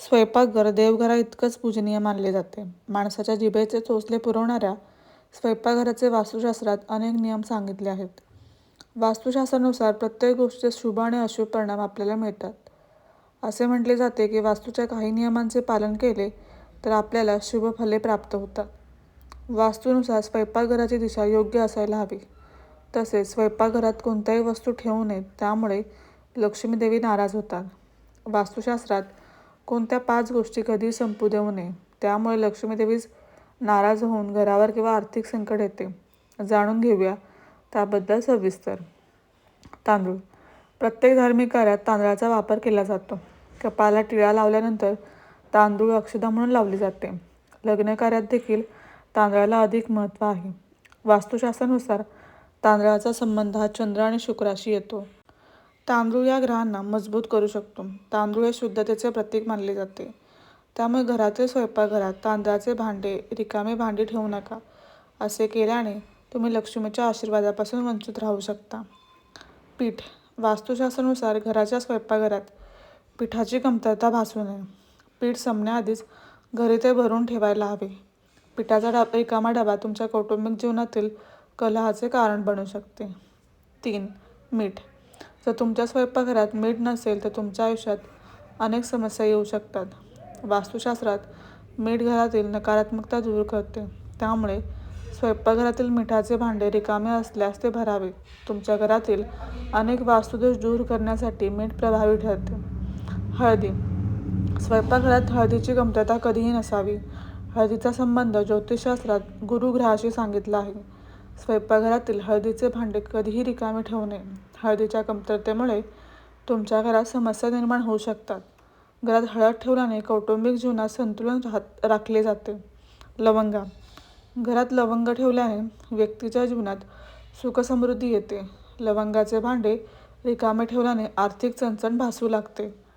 स्वयंपाकघर देवघरा इतकंच पूजनीय मानले जाते. माणसाच्या जिभेचे चोचले पुरवणाऱ्या स्वयंपाकघराचे वास्तुशास्त्रात अनेक नियम सांगितले आहेत. वास्तुशास्त्रानुसार प्रत्येक गोष्टीचे शुभ आणि अशुभ परिणाम आपल्याला मिळतात. असे म्हटले जाते की वास्तूच्या काही नियमांचे पालन केले तर आपल्याला शुभ फले प्राप्त होतात. वास्तूनुसार स्वयंपाकघराची दिशा योग्य असायला हवी. तसेच स्वयंपाकघरात कोणत्याही वस्तू ठेवू नयेत त्यामुळे लक्ष्मीदेवी नाराज होतात. वास्तुशास्त्रात कोणत्या पाच गोष्टी कधी संपू देऊ नये त्यामुळे लक्ष्मीदेवीच नाराज होऊन घरावर किंवा आर्थिक संकट येते. जाणून घेऊया त्याबद्दल सविस्तर. तांदूळ. प्रत्येक धार्मिक कार्यात तांदळाचा वापर केला जातो. कपाला टिळा लावल्यानंतर तांदूळ अक्षदा म्हणून लावले जाते. लग्न कार्यात देखील तांदळाला अधिक महत्त्व आहे. वास्तुशास्त्रानुसार तांदळाचा संबंध हा चंद्र आणि शुक्राशी येतो. तांदूळ या ग्रहांना मजबूत करू शकतो. तांदूळ हे शुद्धतेचे प्रतीक मानले जाते. त्यामुळे घरातील स्वयंपाकघरात तांदळाचे भांडे रिकामे भांडी ठेवू नका. असे केल्याने तुम्ही लक्ष्मीच्या आशीर्वादापासून वंचित राहू शकता. पीठ. वास्तुशास्त्रानुसार घराच्या स्वयंपाकघरात पिठाची कमतरता भासू नये. पीठ संपण्याआधीच घरी ते भरून ठेवायला हवे. पिठाचा डबा रिकामा डबा तुमच्या कौटुंबिक जीवनातील कलहाचे कारण बनू शकते. तीन. मीठ. जर तुमच्या स्वयंपाकघरात मीठ नसेल तर तुमच्या आयुष्यात अनेक समस्या येऊ शकतात. वास्तुशास्त्रात मीठ घरातील नकारात्मकता दूर करते. त्यामुळे स्वयंपाकघरातील मिठाचे भांडे रिकामे असल्यास ते भरावे. तुमच्या घरातील अनेक वास्तुदोष दूर करण्यासाठी मीठ प्रभावी ठरते. हळदी. स्वयंपाकघरात हळदीची कमतरता कधीही नसावी. हळदीचा संबंध ज्योतिषशास्त्रात गुरुग्रहाशी सांगितला आहे. स्वयंपाकघरातील हळदीचे भांडे कधीही रिकामे ठेवू नये. हळदीच्या कमतरतेमुळे तुमच्या घरात समस्या निर्माण होऊ शकतात. घरात हळद ठेवल्याने कौटुंबिक जीवनात संतुलन राहत राखले जाते. लवंगा. घरात लवंग ठेवल्याने व्यक्तीच्या जीवनात सुखसमृद्धी येते. लवंगाचे भांडे रिकामे ठेवल्याने आर्थिक चणचण भासू लागते.